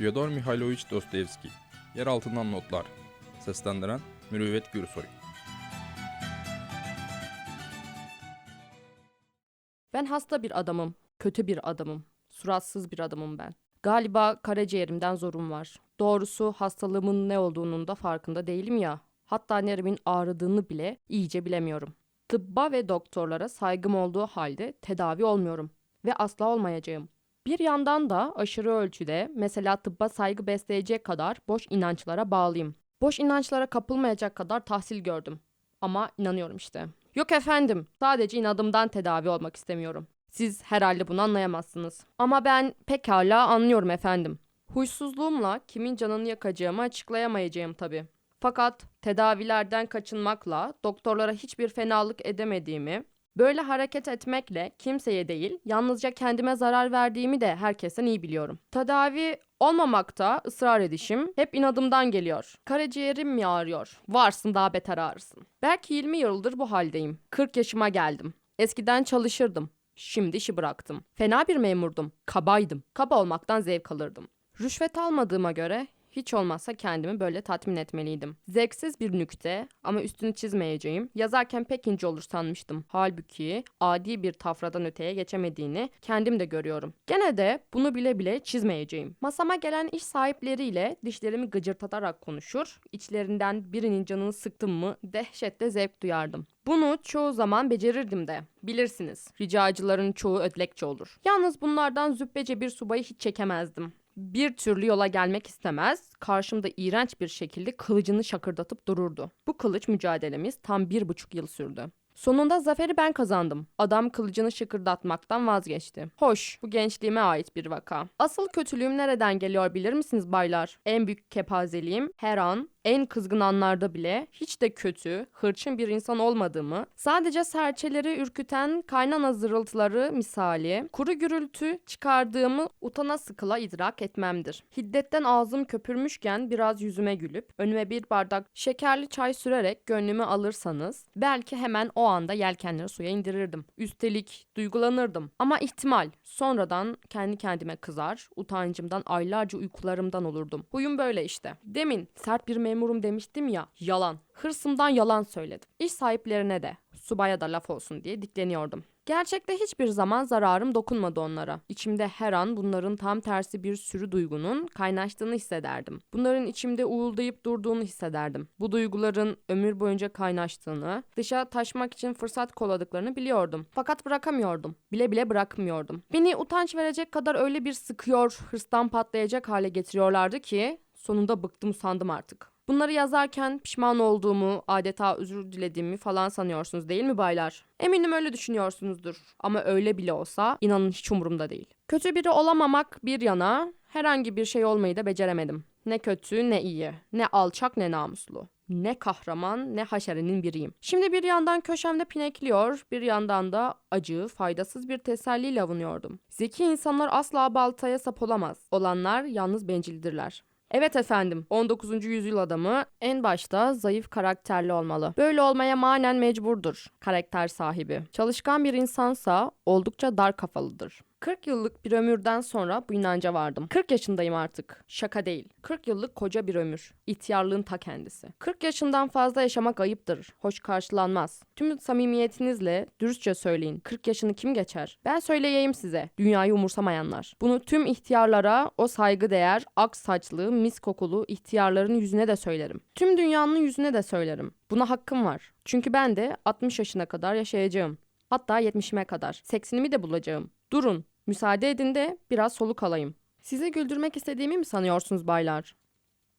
Fyodor Mihailovich Dostoyevski Yer altından notlar Seslendiren Mürüvvet Gürsoy Ben hasta bir adamım, kötü bir adamım, suratsız bir adamım ben. Galiba karaciğerimden zorum var. Doğrusu hastalığımın ne olduğunun da farkında değilim ya. Hatta nerimin ağrıdığını bile iyice bilemiyorum. Tıbba ve doktorlara saygım olduğu halde tedavi olmuyorum ve asla olmayacağım. Bir yandan da aşırı ölçüde mesela tıbba saygı besleyecek kadar boş inançlara bağlıyım. Boş inançlara kapılmayacak kadar tahsil gördüm. Ama inanıyorum işte. Yok efendim, sadece inadımdan tedavi olmak istemiyorum. Siz herhalde bunu anlayamazsınız. Ama ben pekala anlıyorum efendim. Huysuzluğumla kimin canını yakacağımı açıklayamayacağım tabii. Fakat tedavilerden kaçınmakla doktorlara hiçbir fenalık edemediğimi, böyle hareket etmekle kimseye değil, yalnızca kendime zarar verdiğimi de herkesten iyi biliyorum. Tedavi olmamakta ısrar edişim hep inadımdan geliyor. Karaciğerim mi ağrıyor? Varsın daha beter ağrısın. Belki 20 yıldır bu haldeyim. 40 yaşıma geldim. Eskiden çalışırdım. Şimdi işi bıraktım. Fena bir memurdum. Kabaydım. Kaba olmaktan zevk alırdım. Rüşvet almadığıma göre hiç olmazsa kendimi böyle tatmin etmeliydim. Zevksiz bir nükte ama üstünü çizmeyeceğim. Yazarken pek ince olur sanmıştım. Halbuki adi bir tafradan öteye geçemediğini kendim de görüyorum. Gene de bunu bile bile çizmeyeceğim. Masama gelen iş sahipleriyle dişlerimi gıcırtatarak konuşur. İçlerinden birinin canını sıktım mı dehşetle zevk duyardım. Bunu çoğu zaman becerirdim de. Bilirsiniz, ricacıların çoğu ödlekçe olur. Yalnız bunlardan züppece bir subayı hiç çekemezdim bir türlü yola gelmek istemez, karşımda iğrenç bir şekilde kılıcını şakırdatıp dururdu. Bu kılıç mücadelemiz tam bir buçuk yıl sürdü. Sonunda zaferi ben kazandım. Adam kılıcını şıkırdatmaktan vazgeçti. Hoş, bu gençliğime ait bir vaka. Asıl kötülüğüm nereden geliyor bilir misiniz baylar? En büyük kepazeliğim her an, en kızgın anlarda bile hiç de kötü, hırçın bir insan olmadığımı, sadece serçeleri ürküten kaynana zırıltıları misali, kuru gürültü çıkardığımı utana sıkıla idrak etmemdir. Hiddetten ağzım köpürmüşken biraz yüzüme gülüp, önüme bir bardak şekerli çay sürerek gönlümü alırsanız, belki hemen o anda yelkenleri suya indirirdim. Üstelik duygulanırdım. Ama ihtimal, sonradan kendi kendime kızar, utancımdan aylarca uykularımdan olurdum. Huyum böyle işte. Demin sert bir memurum demiştim ya, yalan. Hırsımdan yalan söyledim. İş sahiplerine de, subaya da laf olsun diye dikleniyordum. Gerçekte hiçbir zaman zararım dokunmadı onlara. İçimde her an bunların tam tersi bir sürü duygunun kaynaştığını hissederdim. Bunların içimde uğuldayıp durduğunu hissederdim. Bu duyguların ömür boyunca kaynaştığını, dışa taşmak için fırsat kolladıklarını biliyordum. Fakat bırakamıyordum. Bile bile bırakmıyordum. Beni utanç verecek kadar öyle bir sıkıyor, hırstan patlayacak hale getiriyorlardı ki sonunda bıktım sandım artık. Bunları yazarken pişman olduğumu, adeta özür dilediğimi falan sanıyorsunuz değil mi baylar? Eminim öyle düşünüyorsunuzdur. Ama öyle bile olsa inanın hiç umurumda değil. Kötü biri olamamak bir yana herhangi bir şey olmayı da beceremedim. Ne kötü ne iyi, ne alçak ne namuslu. Ne kahraman ne haşerenin biriyim. Şimdi bir yandan köşemde pinekliyor, bir yandan da acı, faydasız bir teselliyle avunuyordum. Zeki insanlar asla baltaya sap olamaz. Olanlar yalnız bencildirler. Evet efendim, 19. yüzyıl adamı en başta zayıf karakterli olmalı. Böyle olmaya manen mecburdur karakter sahibi. Çalışkan bir insansa oldukça dar kafalıdır. 40 yıllık bir ömürden sonra bu inanca vardım. 40 yaşındayım artık. Şaka değil. 40 yıllık koca bir ömür. İhtiyarlığın ta kendisi. 40 yaşından fazla yaşamak ayıptır. Hoş karşılanmaz. Tüm samimiyetinizle dürüstçe söyleyin. 40 yaşını kim geçer? Ben söyleyeyim size. Dünyayı umursamayanlar. Bunu tüm ihtiyarlara o saygıdeğer, ak saçlı, mis kokulu ihtiyarların yüzüne de söylerim. Tüm dünyanın yüzüne de söylerim. Buna hakkım var. Çünkü ben de 60 yaşına kadar yaşayacağım. Hatta 70'ime kadar. 80'imi de bulacağım. Durun. Müsaade edin de biraz soluk alayım. Sizi güldürmek istediğimi mi sanıyorsunuz baylar?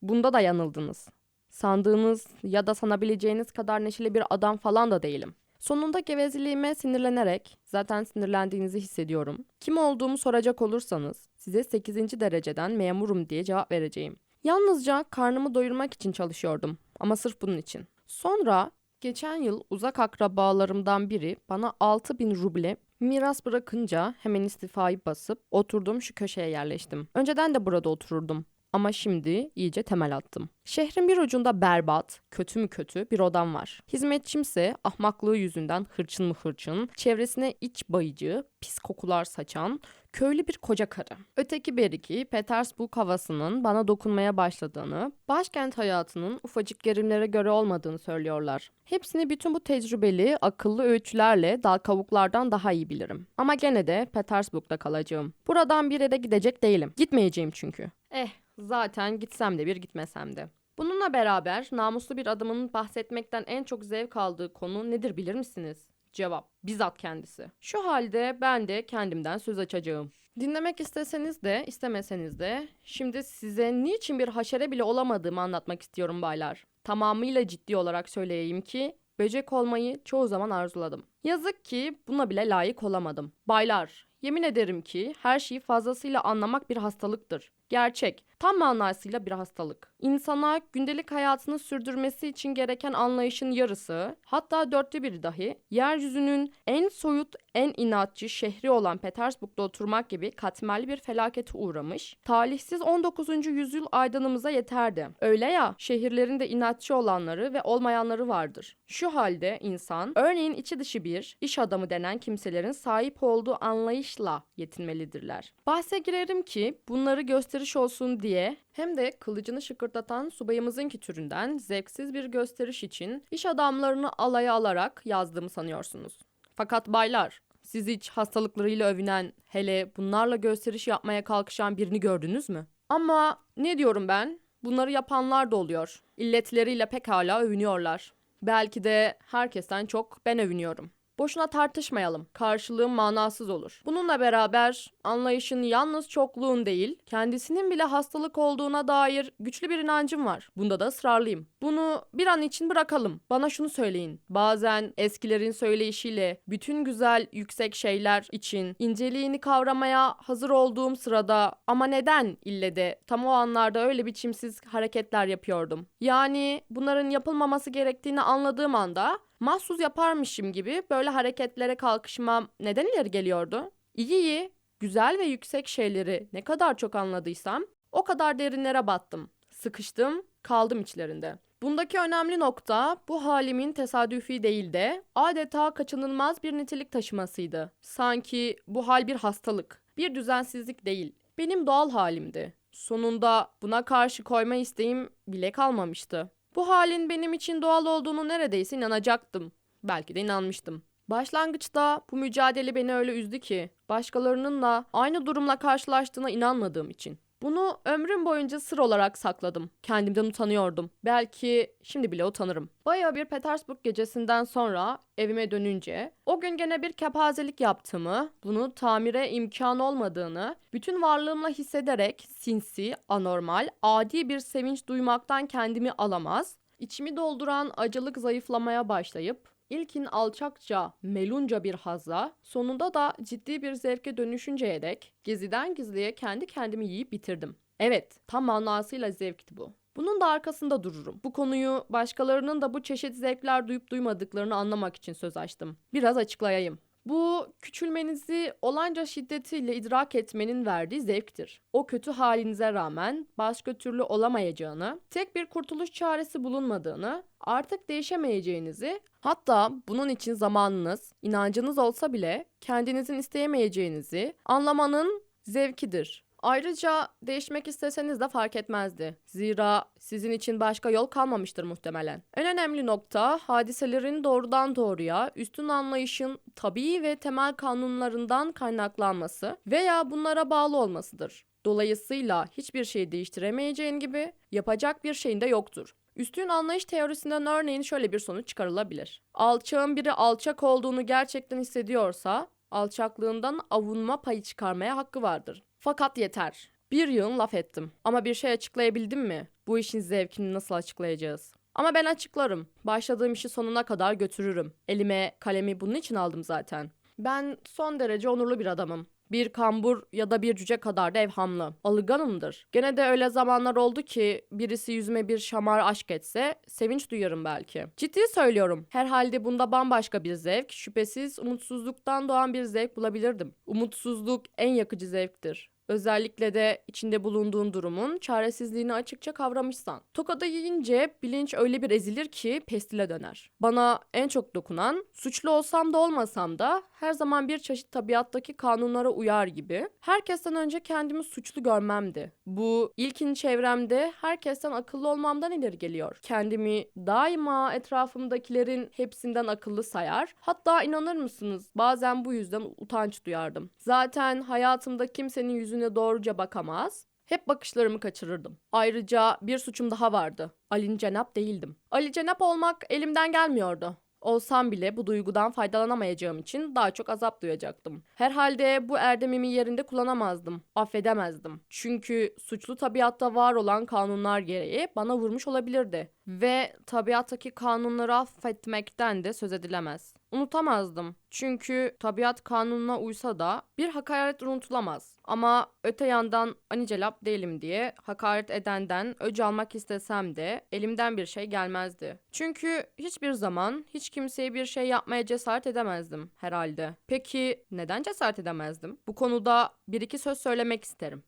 Bunda da yanıldınız. Sandığınız ya da sanabileceğiniz kadar neşeli bir adam falan da değilim. Sonunda gevezeliğime sinirlenerek, zaten sinirlendiğinizi hissediyorum. Kim olduğumu soracak olursanız, size 8. dereceden memurum diye cevap vereceğim. Yalnızca karnımı doyurmak için çalışıyordum ama sırf bunun için. Sonra geçen yıl uzak akrabalarımdan biri bana 6000 ruble Miras bırakınca hemen istifayı basıp oturdum şu köşeye yerleştim. Önceden de burada otururdum. Ama şimdi iyice temel attım. Şehrin bir ucunda berbat, kötü mü kötü bir odam var. Hizmetçimse ahmaklığı yüzünden hırçın mı hırçın, çevresine iç bayıcı, pis kokular saçan, köylü bir koca karı. Öteki beriki Petersburg havasının bana dokunmaya başladığını, başkent hayatının ufacık gerimlere göre olmadığını söylüyorlar. Hepsini bütün bu tecrübeli, akıllı öğütlerle dal kavuklardan daha iyi bilirim. Ama gene de Petersburg'da kalacağım. Buradan bir yere gidecek değilim. Gitmeyeceğim çünkü. Eh, zaten gitsem de bir gitmesem de. Bununla beraber namuslu bir adamın bahsetmekten en çok zevk aldığı konu nedir bilir misiniz? Cevap, bizzat kendisi. Şu halde ben de kendimden söz açacağım. Dinlemek isteseniz de istemeseniz de şimdi size niçin bir haşere bile olamadığımı anlatmak istiyorum baylar. Tamamıyla ciddi olarak söyleyeyim ki böcek olmayı çoğu zaman arzuladım. Yazık ki buna bile layık olamadım. Baylar, yemin ederim ki her şeyi fazlasıyla anlamak bir hastalıktır. Gerçek, tam manasıyla bir hastalık. İnsana gündelik hayatını sürdürmesi için gereken anlayışın yarısı, hatta dörtte biri dahi, yeryüzünün en soyut, en inatçı şehri olan Petersburg'da oturmak gibi katmerli bir felakete uğramış, talihsiz 19. yüzyıl aydanımıza yeterdi. Öyle ya, şehirlerin de inatçı olanları ve olmayanları vardır. Şu halde insan, örneğin içi dışı bir, iş adamı denen kimselerin sahip olduğu anlayışla yetinmelidirler. Bahse girerim ki bunları gösteriş olsun diye hem de kılıcını şıkırtatan subayımızınki türünden zevksiz bir gösteriş için iş adamlarını alaya alarak yazdığımı sanıyorsunuz. Fakat baylar, siz hiç hastalıklarıyla övünen, hele bunlarla gösteriş yapmaya kalkışan birini gördünüz mü? Ama ne diyorum ben? Bunları yapanlar da oluyor. İlletleriyle pekala övünüyorlar. Belki de herkesten çok ben övünüyorum. Boşuna tartışmayalım. Karşılığım manasız olur. Bununla beraber anlayışın yalnız çokluğun değil, kendisinin bile hastalık olduğuna dair güçlü bir inancım var. Bunda da ısrarlıyım. Bunu bir an için bırakalım. Bana şunu söyleyin. Bazen eskilerin söyleyişiyle bütün güzel yüksek şeyler için inceliğini kavramaya hazır olduğum sırada ama neden ille de tam o anlarda öyle biçimsiz hareketler yapıyordum. Yani bunların yapılmaması gerektiğini anladığım anda mahsus yaparmışım gibi böyle hareketlere kalkışmam neden ileri geliyordu? İyi iyi, güzel ve yüksek şeyleri ne kadar çok anladıysam o kadar derinlere battım. Sıkıştım, kaldım içlerinde. Bundaki önemli nokta bu halimin tesadüfi değil de adeta kaçınılmaz bir nitelik taşımasıydı. Sanki bu hal bir hastalık, bir düzensizlik değil. Benim doğal halimdi. Sonunda buna karşı koyma isteğim bile kalmamıştı. Bu halin benim için doğal olduğunu neredeyse inanacaktım. Belki de inanmıştım. Başlangıçta bu mücadele beni öyle üzdü ki başkalarının da aynı durumla karşılaştığına inanmadığım için. Bunu ömrüm boyunca sır olarak sakladım. Kendimden utanıyordum. Belki şimdi bile utanırım. Bayağı bir Petersburg gecesinden sonra evime dönünce o gün gene bir kepazelik yaptığımı, bunu tamire imkan olmadığını, bütün varlığımla hissederek sinsi, anormal, adi bir sevinç duymaktan kendimi alamaz, içimi dolduran acılık zayıflamaya başlayıp İlkin alçakça, melunca bir hazla, sonunda da ciddi bir zevke dönüşünceye dek geziden gizliye kendi kendimi yiyip bitirdim. Evet, tam manasıyla zevkti bu. Bunun da arkasında dururum. Bu konuyu başkalarının da bu çeşit zevkler duyup duymadıklarını anlamak için söz açtım. Biraz açıklayayım. Bu küçülmenizi olanca şiddetiyle idrak etmenin verdiği zevktir. O kötü halinize rağmen başka türlü olamayacağını, tek bir kurtuluş çaresi bulunmadığını, artık değişemeyeceğinizi, hatta bunun için zamanınız, inancınız olsa bile kendinizin isteyemeyeceğinizi anlamanın zevkidir. Ayrıca değişmek isteseniz de fark etmezdi. Zira sizin için başka yol kalmamıştır muhtemelen. En önemli nokta hadiselerin doğrudan doğruya üstün anlayışın tabii ve temel kanunlarından kaynaklanması veya bunlara bağlı olmasıdır. Dolayısıyla hiçbir şey değiştiremeyeceğin gibi yapacak bir şeyin de yoktur. Üstün anlayış teorisinden örneğin şöyle bir sonuç çıkarılabilir. Alçağın biri alçak olduğunu gerçekten hissediyorsa alçaklığından avunma payı çıkarmaya hakkı vardır. Fakat yeter. Bir yığın laf ettim. Ama bir şey açıklayabildim mi? Bu işin zevkini nasıl açıklayacağız? Ama ben açıklarım. Başladığım işi sonuna kadar götürürüm. Elime kalemi bunun için aldım zaten. Ben son derece onurlu bir adamım. Bir kambur ya da bir cüce kadar da evhamlı. Alınganımdır. Gene de öyle zamanlar oldu ki birisi yüzüme bir şamar aşk etse sevinç duyarım belki. Ciddi söylüyorum. Herhalde bunda bambaşka bir zevk, şüphesiz umutsuzluktan doğan bir zevk bulabilirdim. Umutsuzluk en yakıcı zevktir. Özellikle de içinde bulunduğun durumun çaresizliğini açıkça kavramışsan. Tokada yiyince bilinç öyle bir ezilir ki pestile döner. Bana en çok dokunan, suçlu olsam da olmasam da her zaman bir çeşit tabiattaki kanunlara uyar gibi herkesten önce kendimi suçlu görmemdi. Bu ilkin çevremde herkesten akıllı olmamdan ileri geliyor. Kendimi daima etrafımdakilerin hepsinden akıllı sayar. Hatta inanır mısınız bazen bu yüzden utanç duyardım. Zaten hayatımda kimsenin yüzüne doğruca bakamaz. Hep bakışlarımı kaçırırdım. Ayrıca bir suçum daha vardı. Ali Cenap değildim. Ali Cenap olmak elimden gelmiyordu. Olsam bile bu duygudan faydalanamayacağım için daha çok azap duyacaktım. Herhalde bu erdemimi yerinde kullanamazdım, affedemezdim. Çünkü suçlu tabiatta var olan kanunlar gereği bana vurmuş olabilirdi. Ve tabiattaki kanunları affetmekten de söz edilemez. Unutamazdım. Çünkü tabiat kanununa uysa da bir hakaret unutulamaz. Ama öte yandan anicelap değilim diye hakaret edenden öc almak istesem de elimden bir şey gelmezdi. Çünkü hiçbir zaman hiç kimseye bir şey yapmaya cesaret edemezdim herhalde. Peki neden cesaret edemezdim? Bu konuda bir iki söz söylemek isterim.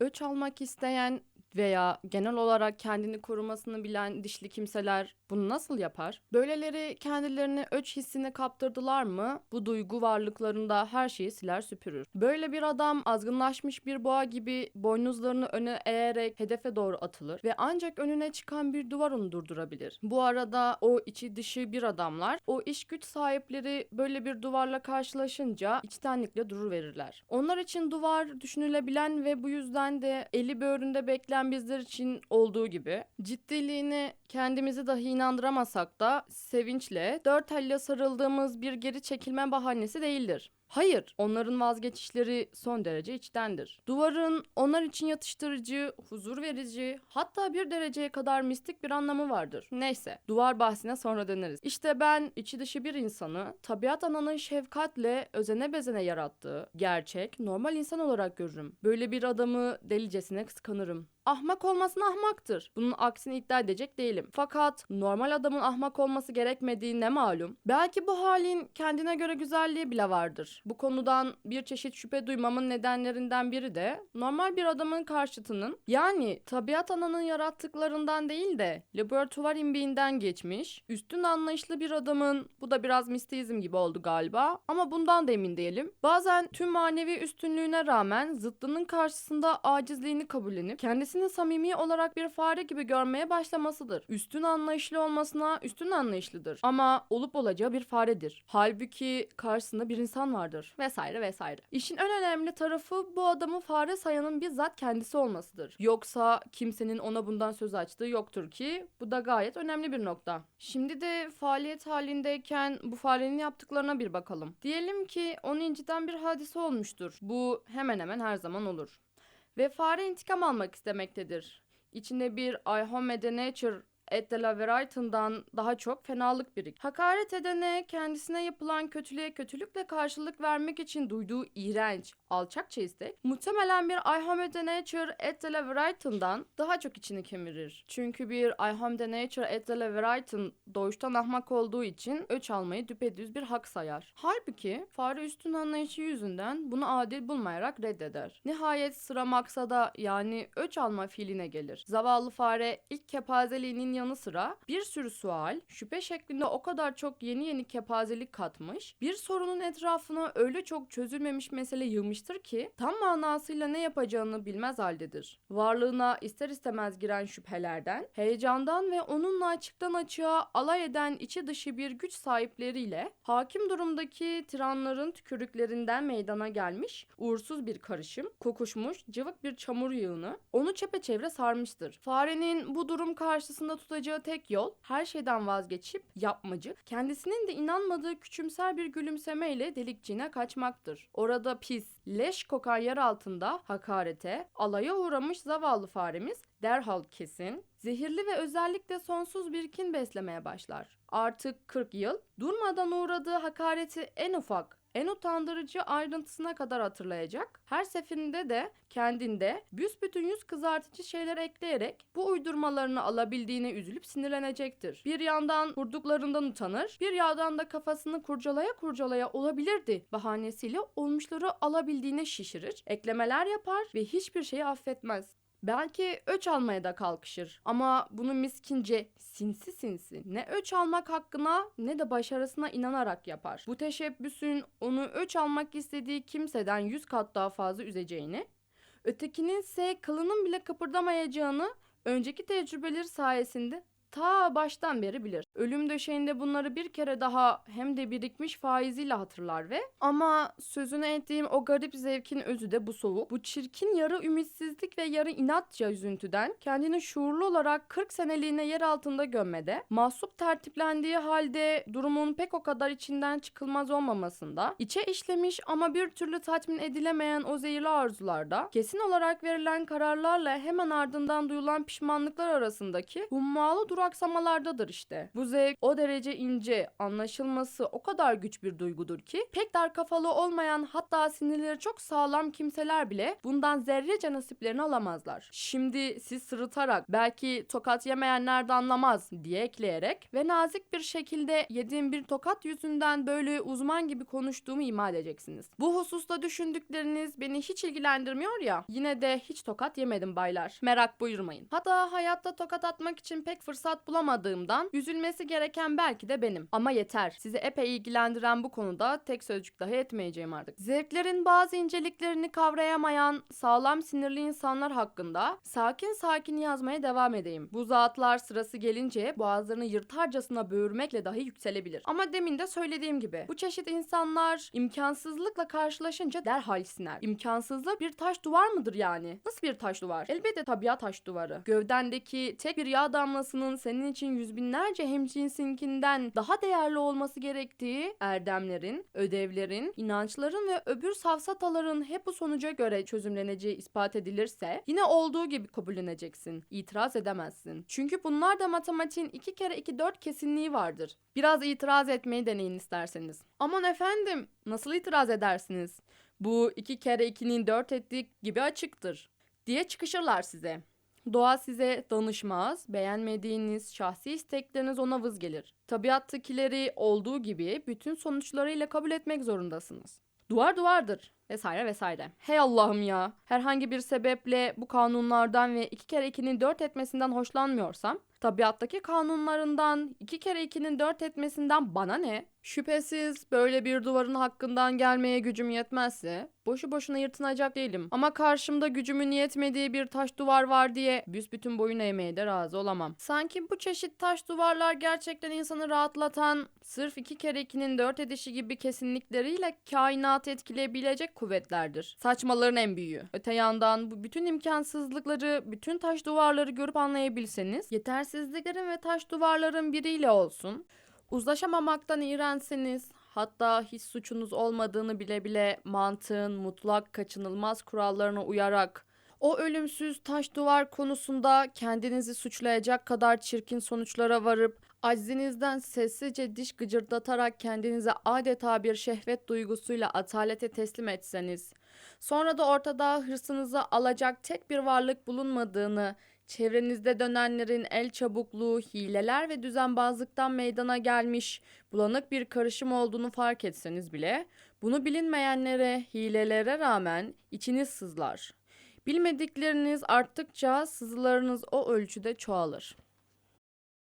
Öç almak isteyen veya genel olarak kendini korumasını bilen dişli kimseler bunu nasıl yapar? Böyleleri kendilerini öç hissine kaptırdılar mı bu duygu varlıklarında her şeyi siler süpürür. Böyle bir adam azgınlaşmış bir boğa gibi boynuzlarını öne eğerek hedefe doğru atılır ve ancak önüne çıkan bir duvar onu durdurabilir. Bu arada o içi dışı bir adamlar o iş güç sahipleri böyle bir duvarla karşılaşınca içtenlikle durur verirler. Onlar için duvar düşünülebilen ve bu yüzden de eli böğründe bekleyen bizler için olduğu gibi ciddiliğini kendimizi dahi inandıramasak da sevinçle dört elle sarıldığımız bir geri çekilme bahanesi değildir. Hayır, onların vazgeçişleri son derece içtendir. Duvarın onlar için yatıştırıcı, huzur verici, hatta bir dereceye kadar mistik bir anlamı vardır. Neyse, duvar bahsine sonra döneriz. İşte ben içi dışı bir insanı, tabiat ananın şefkatle özene bezene yarattığı, gerçek, normal insan olarak görürüm. Böyle bir adamı delicesine kıskanırım. Ahmak olmasına ahmaktır. Bunun aksini iddia edecek değilim. Fakat normal adamın ahmak olması gerekmediği ne malum? Belki bu halin kendine göre güzelliği bile vardır. Bu konudan bir çeşit şüphe duymamın nedenlerinden biri de normal bir adamın karşıtının yani tabiat ananın yarattıklarından değil de laboratuvar imbiğinden geçmiş, üstün anlayışlı bir adamın bu da biraz mistizm gibi oldu galiba ama bundan da emin değilim. Bazen tüm manevi üstünlüğüne rağmen zıttının karşısında acizliğini kabullenip kendisini samimi olarak bir fare gibi görmeye başlamasıdır. Üstün anlayışlı olmasına üstün anlayışlıdır ama olup olacağı bir faredir. Halbuki karşısında bir insan vardır vesaire vesaire. İşin en önemli tarafı bu adamı fare sayanın bizzat kendisi olmasıdır. Yoksa kimsenin ona bundan söz açtığı yoktur ki bu da gayet önemli bir nokta. Şimdi de faaliyet halindeyken bu farenin yaptıklarına bir bakalım. Diyelim ki onu inciten bir hadise olmuştur. Bu hemen hemen her zaman olur. Ve fare intikam almak istemektedir. İçinde bir I Home Nature et de la Verighton'dan daha çok fenalık birik. Hakaret edene kendisine yapılan kötülüğe kötülükle karşılık vermek için duyduğu iğrenç, alçakça istek muhtemelen bir I Home the Nature et de la Verighton'dan daha çok içini kemirir. Çünkü bir I Home the Nature et de la Verighton doğuştan ahmak olduğu için öç almayı düpedüz bir hak sayar. Halbuki fare üstün anlayışı yüzünden bunu adil bulmayarak reddeder. Nihayet sıra maksada yani öç alma fiiline gelir. Zavallı fare ilk kepazeliğinin yanı sıra bir sürü sual, şüphe şeklinde o kadar çok yeni yeni kepazelik katmış, bir sorunun etrafına öyle çok çözülmemiş mesele yığmıştır ki tam manasıyla ne yapacağını bilmez haldedir. Varlığına ister istemez giren şüphelerden, heyecandan ve onunla açıktan açığa alay eden içi dışı bir güç sahipleriyle hakim durumdaki tiranların tükürüklerinden meydana gelmiş uğursuz bir karışım, kokuşmuş cıvık bir çamur yığını onu çepeçevre sarmıştır. Farenin bu durum karşısında tutacağı tek yol her şeyden vazgeçip yapmacı, kendisinin de inanmadığı küçümser bir gülümsemeyle delikçine kaçmaktır. Orada pis, leş kokan yer altında hakarete, alaya uğramış zavallı faremiz derhal kesin, zehirli ve özellikle sonsuz bir kin beslemeye başlar. Artık 40 yıl durmadan uğradığı hakareti en ufak, En utandırıcı ayrıntısına kadar hatırlayacak. Her seferinde de kendinde büsbütün yüz kızartıcı şeyler ekleyerek bu uydurmalarını alabildiğine üzülüp sinirlenecektir. Bir yandan kurduklarından utanır, bir yandan da kafasını kurcalaya kurcalaya olabilirdi bahanesiyle olmuşları alabildiğine şişirir, eklemeler yapar ve hiçbir şeyi affetmez. Belki öç almaya da kalkışır ama bunu miskince sinsi sinsi ne öç almak hakkına ne de başarısına inanarak yapar. Bu teşebbüsün onu öç almak istediği kimseden yüz kat daha fazla üzeceğini, ötekinin ise kılının bile kıpırdamayacağını önceki tecrübeleri sayesinde ta baştan beri bilir. Ölüm döşeğinde bunları bir kere daha hem de birikmiş faiziyle hatırlar ve ama sözünü ettiğim o garip zevkin özü de bu soğuk, bu çirkin yarı ümitsizlik ve yarı inatça üzüntüden kendini şuurlu olarak 40 seneliğine yer altında gömmede, mahsup tertiplendiği halde durumun pek o kadar içinden çıkılmaz olmamasında, içe işlemiş ama bir türlü tatmin edilemeyen o zehirli arzularda, kesin olarak verilen kararlarla hemen ardından duyulan pişmanlıklar arasındaki hummalı duraksamalardadır işte. Bu zevk o derece ince, anlaşılması o kadar güç bir duygudur ki pek dar kafalı olmayan hatta sinirleri çok sağlam kimseler bile bundan zerrece nasiplerini alamazlar. Şimdi siz sırıtarak belki tokat yemeyenler de anlamaz diye ekleyerek ve nazik bir şekilde yediğim bir tokat yüzünden böyle uzman gibi konuştuğumu ima edeceksiniz. Bu hususta düşündükleriniz beni hiç ilgilendirmiyor ya yine de hiç tokat yemedim baylar. Merak buyurmayın. Hatta hayatta tokat atmak için pek fırsat bulamadığımdan üzülmesi gereken belki de benim. Ama yeter. Sizi epey ilgilendiren bu konuda tek sözcük daha etmeyeceğim artık. Zevklerin bazı inceliklerini kavrayamayan sağlam sinirli insanlar hakkında sakin sakin yazmaya devam edeyim. Bu zatlar sırası gelince boğazlarını yırtarcasına böğürmekle dahi yükselebilir. Ama demin de söylediğim gibi bu çeşit insanlar imkansızlıkla karşılaşınca derhal siner. İmkansızlık bir taş duvar mıdır yani? Nasıl bir taş duvar? Elbette tabiat taş duvarı. Gövdendeki tek bir yağ damlasının senin için yüz binlerce hemcinsinkinden daha değerli olması gerektiği erdemlerin, ödevlerin, inançların ve öbür safsataların hep bu sonuca göre çözümleneceği ispat edilirse yine olduğu gibi kabulleneceksin. İtiraz edemezsin. Çünkü bunlar da matematiğin iki kere iki dört kesinliği vardır. Biraz itiraz etmeyi deneyin isterseniz. Aman efendim nasıl itiraz edersiniz? Bu iki kere ikinin dört ettiği gibi açıktır diye çıkışırlar size. Doğa size danışmaz, beğenmediğiniz şahsi istekleriniz ona vız gelir. Tabiattakileri olduğu gibi bütün sonuçlarıyla kabul etmek zorundasınız. Duvar duvardır vesaire vesaire. Hey Allah'ım ya. Herhangi bir sebeple bu kanunlardan ve iki kere ikinin dört etmesinden hoşlanmıyorsam, tabiattaki kanunlarından iki kere ikinin dört etmesinden bana ne? Şüphesiz böyle bir duvarın hakkından gelmeye gücüm yetmezse boşu boşuna yırtınacak değilim. Ama karşımda gücümün yetmediği bir taş duvar var diye büsbütün boyun eğmeye de razı olamam. Sanki bu çeşit taş duvarlar gerçekten insanı rahatlatan, sırf iki kere ikinin dört edişi gibi kesinlikleriyle kainatı etkileyebilecek kuvvetlerdir. Saçmaların en büyüğü. Öte yandan bu bütün imkansızlıkları, bütün taş duvarları görüp anlayabilseniz, yetersizliklerin ve taş duvarların biriyle olsun, Uzlaşamamaktan iğrenseniz, hatta hiç suçunuz olmadığını bile bile mantığın mutlak kaçınılmaz kurallarına uyarak o ölümsüz taş duvar konusunda kendinizi suçlayacak kadar çirkin sonuçlara varıp aczinizden sessizce diş gıcırdatarak kendinize adeta bir şehvet duygusuyla atalete teslim etseniz, sonra da ortada hırsınızı alacak tek bir varlık bulunmadığını, Çevrenizde dönenlerin el çabukluğu, hileler ve düzenbazlıktan meydana gelmiş bulanık bir karışım olduğunu fark etseniz bile bunu bilinmeyenlere, hilelere rağmen içiniz sızlar. Bilmedikleriniz arttıkça sızılarınız o ölçüde çoğalır.